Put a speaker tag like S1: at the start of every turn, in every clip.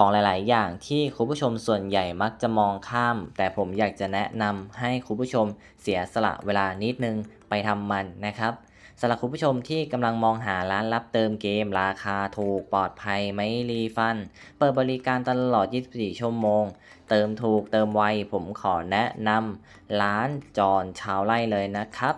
S1: ของหลาย ๆ อย่างที่คุณผู้ชมส่วนใหญ่มักจะมองข้าม แต่ผมอยากจะแนะนำให้คุณผู้ชมเสียสละเวลานิดนึงไปทำมันนะครับสำหรับคุณผู้ชมที่กำลังมองหาร้านรับเติมเกม ราคาถูกปลอดภัยไม่รีฟัน เปิดบริการตลอด 24 ชั่วโมง เติมถูกเติมไวผมขอแนะนำร้านจอนชาวไร่เลยนะครับ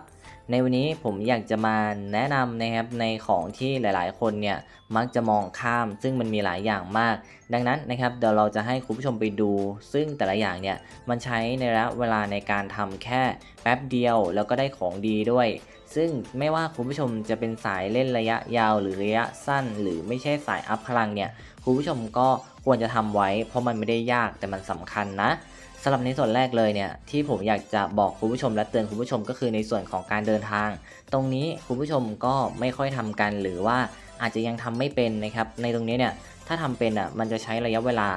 S1: ในวันนี้ผมอยากจะมาแนะนำนะครับในของที่หลาย ๆ คนเนี่ยมักจะมองข้าม ซึ่งมันมีหลายอย่างมาก ดังนั้นนะครับเดี๋ยวเราจะให้คุณผู้ชมไปดู ซึ่งแต่ละอย่างเนี่ยมันใช้ในระยะเวลาในการทำแค่แป๊บเดียวแล้วก็ได้ของดีด้วย ซึ่งไม่ว่าคุณผู้ชมจะเป็นสายเล่นระยะยาวหรือระยะสั้น หรือไม่ใช่สายอัพพลังเนี่ยคุณผู้ชมก็ควรจะทำไว้ เพราะมันไม่ได้ยากแต่มันสำคัญนะ สำหรับในส่วนแรกเลยเนี่ยที่ผมอยากจะบอกคุณผู้ชมและเตือนคุณผู้ชมก็คือในส่วนของการเดินทาง ตรงนี้คุณผู้ชมก็ไม่ค่อยทำกันหรือว่าอาจจะยังทำไม่เป็นนะครับในตรงนี้เนี่ย ถ้าทำเป็นอะมันจะใช้ระยะเวลา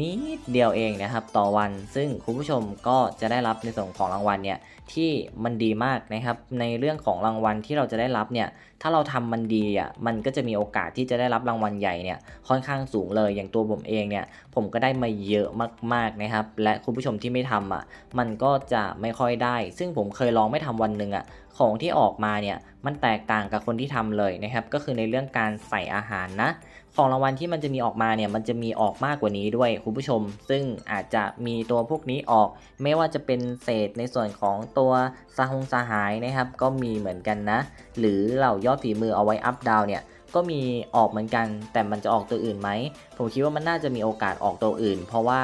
S1: นิดเดียวเองนะครับ ต่อวัน ซึ่งคุณผู้ชมก็จะได้รับในส่วนของรางวัลเนี่ยที่มันดีมากนะครับ ในเรื่องของรางวัลที่เราจะได้รับเนี่ยถ้าเราทำมันดีอะมันก็จะมีโอกาสที่จะได้รับรางวัลใหญ่เนี่ยค่อนข้างสูงเลยอย่างตัวผมเองเนี่ยผมก็ได้มาเยอะมากๆนะครับ และคุณผู้ชมที่ไม่ทำอะมันก็จะไม่ค่อยได้ ซึ่งผมเคยลองไม่ทำวันหนึ่งอะของที่ออกมาเนี่ยมันแตกต่างกับคนที่ทำเลยนะครับ ก็คือในเรื่องการใส่อาหารนะ ของรางวัลที่มันจะมีออกมาเนี่ยมันจะมีออกมากกว่านี้ด้วยคุณผู้ชม ซึ่งอาจจะมีตัวพวกนี้ออก ไม่ว่าจะเป็นเศษในส่วนของตัวสหงสหายนะครับ ก็มีเหมือนกันนะ หรือเหล่ายอดฝีมือเอาไว้อัพดาวเนี่ยก็มีออกเหมือนกัน แต่มันจะออกตัวอื่นไหม ผมคิดว่ามันน่าจะมีโอกาสออกตัวอื่น เพราะว่า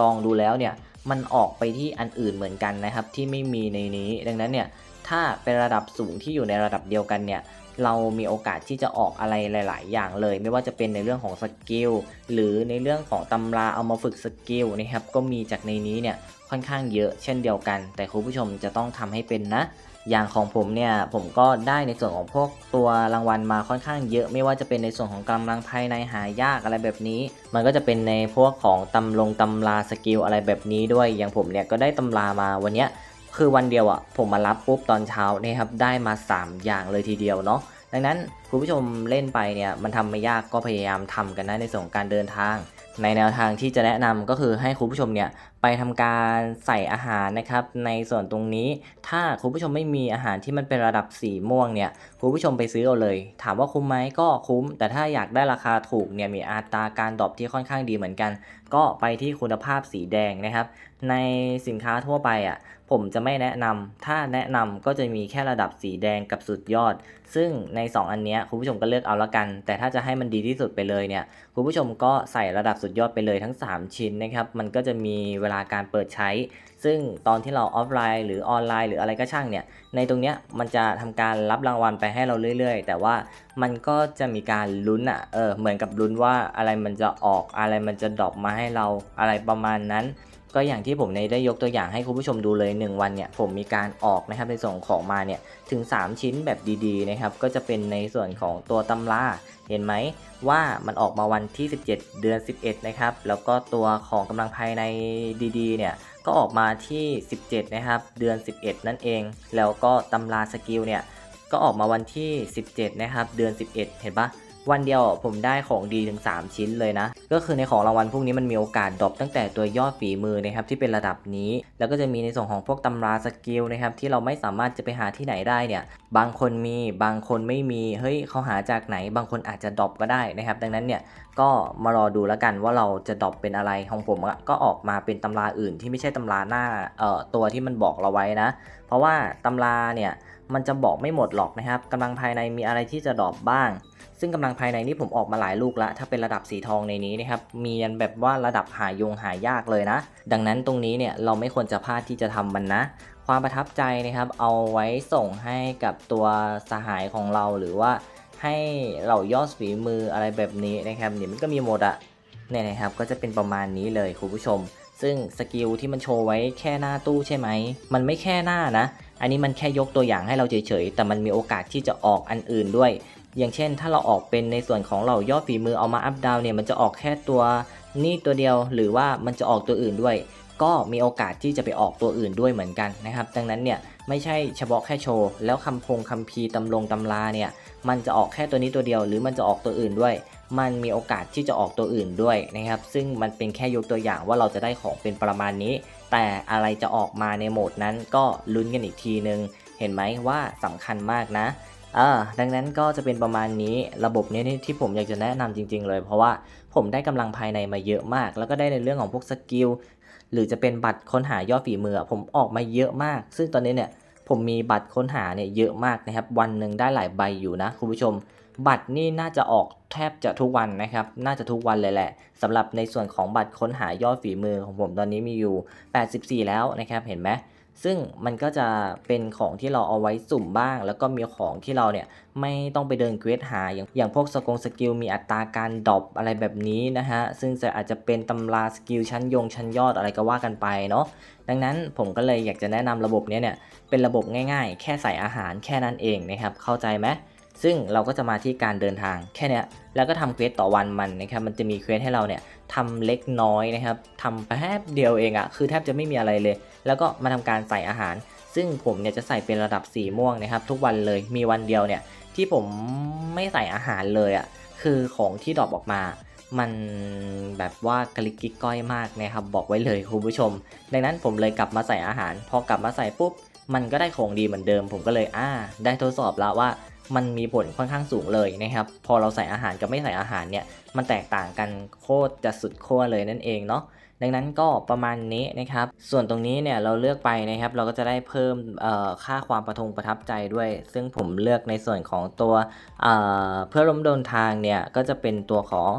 S1: ลองดูแล้วเนี่ยมันออกไปที่อันอื่นเหมือนกันนะครับ ที่ไม่มีในนี้ ดังนั้นเนี่ยถ้าเป็นระดับสูงที่อยู่ในระดับเดียวกันเนี่ย เรามีโอกาสที่จะออกอะไรหลาย ๆ อย่างเลย ไม่ว่าจะเป็นในเรื่องของสกิลหรือในเรื่องของตำราเอามาฝึกสกิลนะครับก็มีจากในนี้เนี่ยค่อนข้างเยอะเช่นเดียวกัน แต่คุณผู้ชมจะต้องทำให้เป็นนะอย่างของผมเนี่ยผมก็ได้ในส่วนของพวกตัวรางวัลมาค่อนข้างเยอะ ไม่ว่าจะเป็นในส่วนของกำลังภายในหายากอะไรแบบนี้ มันก็จะเป็นในพวกของตำลงตำราสกิลอะไรแบบนี้ด้วยอย่างผมเนี่ยก็ได้ตำรามาวันเนี้ย คือวันเดียวอะ่ะผมมารับปุ๊บตอนเช้าเนี่ยครับได้มา 3 อย่างเลยทีเดียวเนาะดังนั้นคุณผู้ชมเล่นไปเนี่ยมันทำไม่ยากก็พยายามทำกันนะในส่วนการเดินทาง ในแนวทางที่จะแนะนำก็คือให้คุณผู้ชมเนี่ยไปทำการใส่อาหารนะครับ ในส่วนตรงนี้ถ้าคุณผู้ชมไม่มีอาหารที่มันเป็นระดับสีม่วงเนี่ยคุณผู้ชมไปซื้อเอาเลย ถามว่าคุ้มไหมก็คุ้ม แต่ถ้าอยากได้ราคาถูกเนี่ยมีอัตราการดรอปที่ค่อนข้างดีเหมือนกัน ก็ไปที่คุณภาพสีแดงนะครับ ในสินค้าทั่วไปอะผมจะไม่แนะนำถ้าแนะนำก็จะมีแค่ระดับสีแดงกับสุดยอด ซึ่งใน 2 อันเนี้ยคุณผู้ชมก็เลือกเอาละกัน แต่ถ้าจะให้มันดีที่สุดไปเลยเนี่ยคุณผู้ชมก็ใส่ระดับสุดยอดไปเลยทั้ง 3 ชิ้นนะครับ มันก็จะมีเวลาการเปิดใช้ ซึ่งตอนที่เราออฟไลน์หรือออนไลน์หรืออะไรก็ช่างเนี่ย ในตรงเนี้ยมันจะทำการรับรางวัลไปให้เราเรื่อย ๆ แต่ว่ามันก็จะมีการลุ้นอะ เออ เหมือนกับลุ้นว่าอะไรมันจะออก อะไรมันจะดรอปมาให้เรา อะไรประมาณนั้น ก็อย่างที่ผมในได้ยกตัวอย่างให้คุณผู้ชมดูเลย 1 วันเนี่ยผมมีการออกนะครับในส่วนของมาเนี่ยถึง 3 ชิ้นแบบดีๆนะครับก็จะเป็นในส่วนของตัวตำราเห็นไหมว่ามันออกมาวันที่ 17 เดือน 11 นะครับ แล้วก็ตัวของกำลังภายในดีๆ เนี่ย ก็ออกมาที่ 17 นะครับ เดือน 11 นั่นเอง แล้วก็ตำราสกิลเนี่ย ก็ออกมาวันที่ 17 นะครับ เดือน 11 เห็นปะ วันเดียวผมได้ของดีถึง 3 ชิ้นเลยนะ ก็คือในของรางวัลพวกนี้มันมีโอกาสดรอปตั้งแต่ตัวยอดฝีมือนะครับที่เป็นระดับนี้ แล้วก็จะมีในส่วนของพวกตำราสกิลนะครับที่เราไม่สามารถจะไปหาที่ไหนได้เนี่ย บางคนมีบางคนไม่มี เฮ้ยเขาหาจากไหน บางคนอาจจะดรอปก็ได้นะครับ ดังนั้นเนี่ยก็มารอดูแล้วกันว่าเราจะดรอปเป็นอะไรของผมก็ออกมาเป็นตำราอื่นที่ไม่ใช่ตำราหน้าเอ่อตัวที่มันบอกเราไว้นะ เพราะว่าตำราเนี่ยมันจะบอกไม่หมดหรอกนะครับกำลังภายในมีอะไรที่จะดรอปบ้าง ซึ่งกำลังภายในนี่ผมออกมาหลายลูกแล้วถ้าเป็นระดับสีทองในนี้นะครับมีอันแบบว่าระดับหายงหายากเลยนะ ดังนั้นตรงนี้เนี่ยเราไม่ควรจะพลาดที่จะทำมันนะ ความประทับใจนะครับเอาไว้ส่งให้กับตัวสหายของเราหรือว่าให้เรายอดฝีมืออะไรแบบนี้นะครับเนี่ยมันก็มีหมดอะเนี่ยนะครับก็จะเป็นประมาณนี้เลยคุณผู้ชม ซึ่งสกิลที่มันโชว์ไว้แค่หน้าตู้ใช่ไหม มันไม่แค่หน้านะ อันนี้มันแค่ยกตัวอย่างให้เราเฉยๆ แต่มันมีโอกาสที่จะออกอันอื่นด้วย อย่างเช่น ถ้าเราออกเป็นในส่วนของเรายอดฝีมือเอามาอัพดาวเนี่ยมันจะออกแค่ตัวนี่ตัวเดียวหรือว่ามันจะออกตัวอื่นด้วย ก็มีโอกาสที่จะไปออกตัวอื่นด้วยเหมือนกันนะครับ ดังนั้นเนี่ยไม่ใช่เฉพาะแค่โชว์ แล้วคำพงคำพีตำลงตำราเนี่ยมันจะออกแค่ตัวนี้ตัวเดียว หรือมันจะออกตัวอื่นด้วย มันมีโอกาสที่จะออกตัวอื่นด้วยนะครับ ซึ่งมันเป็นแค่ยกตัวอย่างว่าเราจะได้ของเป็นประมาณนี้ แต่อะไรจะออกมาในโหมดนั้นก็ลุ้นกันอีกทีนึง เห็นไหมว่าสำคัญมากนะ ออดังนั้นก็จะเป็นประมาณนี้ระบบนี้ที่ผมอยากจะแนะนำจริง ๆ เลย เพราะว่าผมได้กำลังภายในมาเยอะมาก แล้วก็ได้ในเรื่องของพวกสกิลหรือจะเป็นบัตรค้นหายอดฝีมือ ผมออกมาเยอะมาก ซึ่งตอนนี้เนี่ยผมมีบัตรค้นหาเนี่ยเยอะมากนะครับ วันหนึ่งได้หลายใบอยู่นะคุณผู้ชม บัตรนี่น่าจะออกแทบจะทุกวันนะครับ น่าจะทุกวันเลยแหละสำหรับในส่วนของบัตรค้นหายอดฝีมือของผมตอนนี้มีอยู่ 84 แล้วนะครับเห็นไหม ซึ่งมันก็จะเป็นของที่เราเอาไว้สุ่มบ้าง แล้วก็มีของที่เราเนี่ยไม่ต้องไปเดินเควสหาอย่างอย่างพวกสกงสกิลมีอัตราการดรอปอะไรแบบนี้นะฮะ ซึ่งจะอาจจะเป็นตำราสกิลชั้นยงชั้นยอดอะไรก็ว่ากันไปเนาะดังนั้นผมก็เลยอยากจะแนะนำระบบเนี้ยเนี่ยเป็นระบบง่ายๆ แค่ใส่อาหารแค่นั้นเองนะครับเข้าใจไหม ซึ่งเราก็จะมาที่การเดินทางแค่นี้แล้วก็ทำเควสต่อวันมันนะครับมันจะมีเควสให้เราเนี่ยทำเล็กน้อยนะครับทำแป๊บเดียวเองอะคือแทบจะไม่มีอะไรเลย แล้วก็มาทำการใส่อาหาร ซึ่งผมเนี่ยจะใส่เป็นระดับสีม่วงนะครับ ทุกวันเลยมีวันเดียวเนี่ยที่ผมไม่ใส่อาหารเลยอะคือของที่ดรอปออกมามันแบบว่ากระลิกกิ๊กก้อยมากนะครับบอกไว้เลยคุณผู้ชม ดังนั้นผมเลยกลับมาใส่อาหาร พอกลับมาใส่ปุ๊บ มันก็ได้ของดีเหมือนเดิม ผมก็เลยอ่า ได้ทดสอบแล้วว่า มันมีผลค่อนข้างสูงเลยนะครับ พอเราใส่อาหารกับไม่ใส่อาหารเนี่ย มันแตกต่างกันโคตรจะสุดขั้วเลยนั่นเองเนาะดังนั้นก็ประมาณนี้นะครับ ส่วนตรงนี้เนี่ยเราเลือกไปนะครับ เราก็จะได้เพิ่มค่าความประทงประทับใจด้วย ซึ่งผมเลือกในส่วนของตัวเเพื่อล้มโดนทางเนี่ยก็จะเป็นตัวของ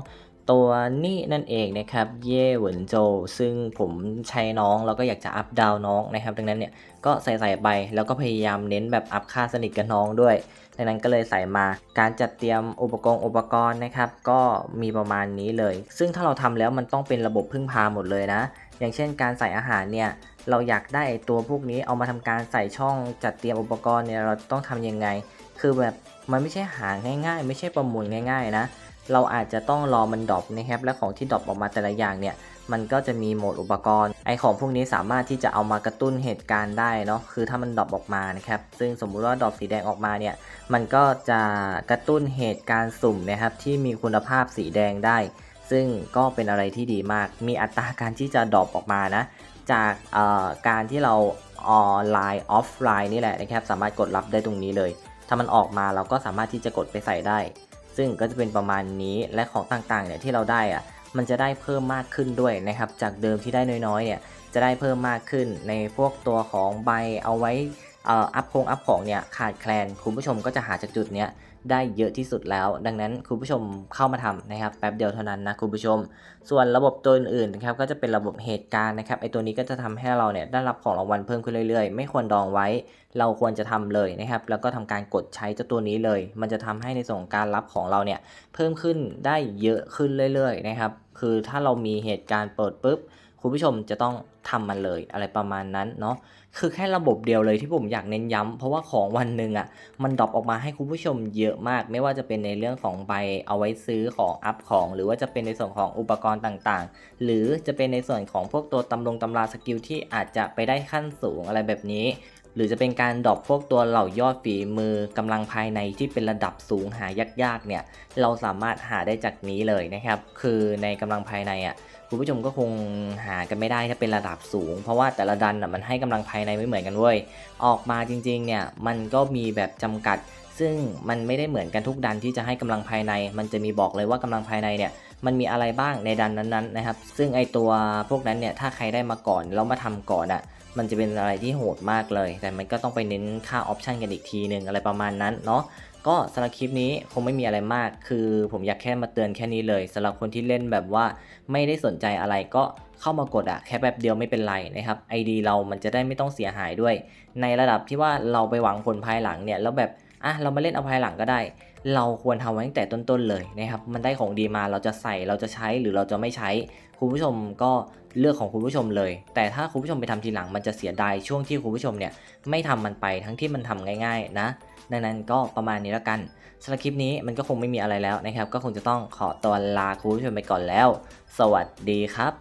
S1: ตัวนี่นั่นเองนะครับ เย่เหวินโจ ซึ่งผมใช้น้องแล้วก็อยากจะอัพดาวน้องนะครับ ดังนั้นเนี่ยก็ใส่ใส่ไปแล้วก็พยายามเน้นแบบอัพค่าสนิทกับน้องด้วยดังนั้นก็เลยใส่มาการจัดเตรียมอุปกรณ์อุปกรณ์นะครับ ก็มีประมาณนี้เลย ซึ่งถ้าเราทำแล้วมันต้องเป็นระบบพึ่งพาหมดเลยนะ อย่างเช่นการใส่อาหารเนี่ยเราอยากได้ตัวพวกนี้เอามาทำการใส่ช่องจัดเตรียมอุปกรณ์เนี่ยเราต้องทำยังไง คือแบบมันไม่ใช่หาง่าย ๆ ไม่ใช่ประมูลง่าย ๆ นะ เราอาจจะต้องรอมันดรอปนะครับและของที่ดรอปออกมาแต่ละอย่างเนี่ยมันก็จะมีโหมดอุปกรณ์ไอของพวกนี้สามารถที่จะเอามากระตุ้นเหตุการณ์ได้เนาะคือถ้ามันดรอปออกมานะครับซึ่งสมมุติว่าดรอปสีแดงออกมาเนี่ยมันก็จะกระตุ้นเหตุการณ์สุ่มนะครับที่มีคุณภาพสีแดงได้ ซึ่งก็เป็นอะไรที่ดีมาก มีอัตราการที่จะดรอปออกมานะจากการที่เราออนไลน์ออฟไลน์นี่แหละนะครับสามารถกดรับได้ตรงนี้เลย ถ้ามันออกมาเราก็สามารถที่จะกดไปใส่ได้ ซึ่งก็จะเป็นประมาณนี้และของต่างๆเนี่ยที่เราได้อะมันจะได้เพิ่มมากขึ้นด้วยนะครับ จากเดิมที่ได้น้อยๆเนี่ยจะได้เพิ่มมากขึ้นในพวกตัวของใบเอาไว้อัพคงอัพของเนี่ยขาดแคลนคุณผู้ชมก็จะหาจากจุดเนี้ย ได้เยอะที่สุดแล้ว ดังนั้นคุณผู้ชมเข้ามาทำนะครับแป๊บเดียวเท่านั้นนะคุณผู้ชม ส่วนระบบตัวอื่นๆนะครับก็จะเป็นระบบเหตุการณ์นะครับไอตัวนี้ก็จะทำให้เราเนี่ยได้รับของรางวัลเพิ่มขึ้นเรื่อยๆ ไม่ควรดองไว้ เราควรจะทำเลยนะครับแล้วก็ทำการกดใช้เจ้าตัวนี้เลย มันจะทำให้ในส่วนของการรับของเราเนี่ยเพิ่มขึ้นได้เยอะขึ้นเรื่อยๆนะครับคือถ้าเรามีเหตุการณ์เปิดปุ๊บคุณผู้ชมจะต้องทำมันเลยอะไรประมาณนั้นเนาะ คือแค่ระบบเดียวเลยที่ผมอยากเน้นย้ำเพราะว่าของวันหนึ่งอะ่ะมันดรอปออกมาให้คุณผู้ชมเยอะมาก ไม่ว่าจะเป็นในเรื่องของใบเอาไว้ซื้อของอัพของ หรือว่าจะเป็นในส่วนของอุปกรณ์ต่างๆ หรือจะเป็นในส่วนของพวกตัวตำรงตำราสกิลที่อาจจะไปได้ขั้นสูงอะไรแบบนี้หรือจะเป็นการดรอปพวกตัวเหล่ายอดฝีมือกำลังภายในที่เป็นระดับสูงหายากๆเนี่ย เราสามารถหาได้จากนี้เลยนะครับ คือในกำลังภายในอะ คุณผู้ชมก็คงหากันไม่ได้ถ้าเป็นระดับสูง เพราะว่าแต่ละดันอะมันให้กำลังภายในไม่เหมือนกันเว้ย ออกมาจริงๆเนี่ยมันก็มีแบบจำกัด ซึ่งมันไม่ได้เหมือนกันทุกดันที่จะให้กำลังภายใน มันจะมีบอกเลยว่ากำลังภายในเนี่ยมันมีอะไรบ้างในดันนั้นๆนะครับ ซึ่งไอตัวพวกนั้นเนี่ยถ้าใครได้มาก่อนแล้วมาทำก่อนอะมันจะเป็นอะไรที่โหดมากเลย แต่มันก็ต้องไปเน้นค่าออปชันกันอีกทีหนึ่งอะไรประมาณนั้นเนาะ ก็สำหรับคลิปนี้คงไม่มีอะไรมาก คือผมอยากแค่มาเตือนแค่นี้เลยสำหรับคนที่เล่นแบบว่าไม่ได้สนใจอะไรก็เข้ามากดอะแค่แบบเดียวไม่เป็นไรนะครับ ID เรามันจะได้ไม่ต้องเสียหายด้วย ในระดับที่ว่าเราไปหวังผลภายหลังเนี่ยแล้วแบบอะเรามาเล่นเอาภายหลังก็ได้ เราควรทำไว้ตั้งแต่ต้นๆเลยนะครับมันได้ของดีมาเราจะใส่เราจะใช้หรือเราจะไม่ใช้ คุณผู้ชมก็เลือกของคุณผู้ชมเลย แต่ถ้าคุณผู้ชมไปทำทีหลังมันจะเสียดายช่วงที่คุณผู้ชมเนี่ยไม่ทำมันไปทั้งที่มันทำง่าย ๆ นะ ดังนั้นก็ประมาณนี้แล้วกันสำหรับคลิปนี้มันก็คงไม่มีอะไรแล้วนะครับ ก็คงจะต้องขอตัวลาคุณผู้ชมไปก่อนแล้ว สวัสดีครับ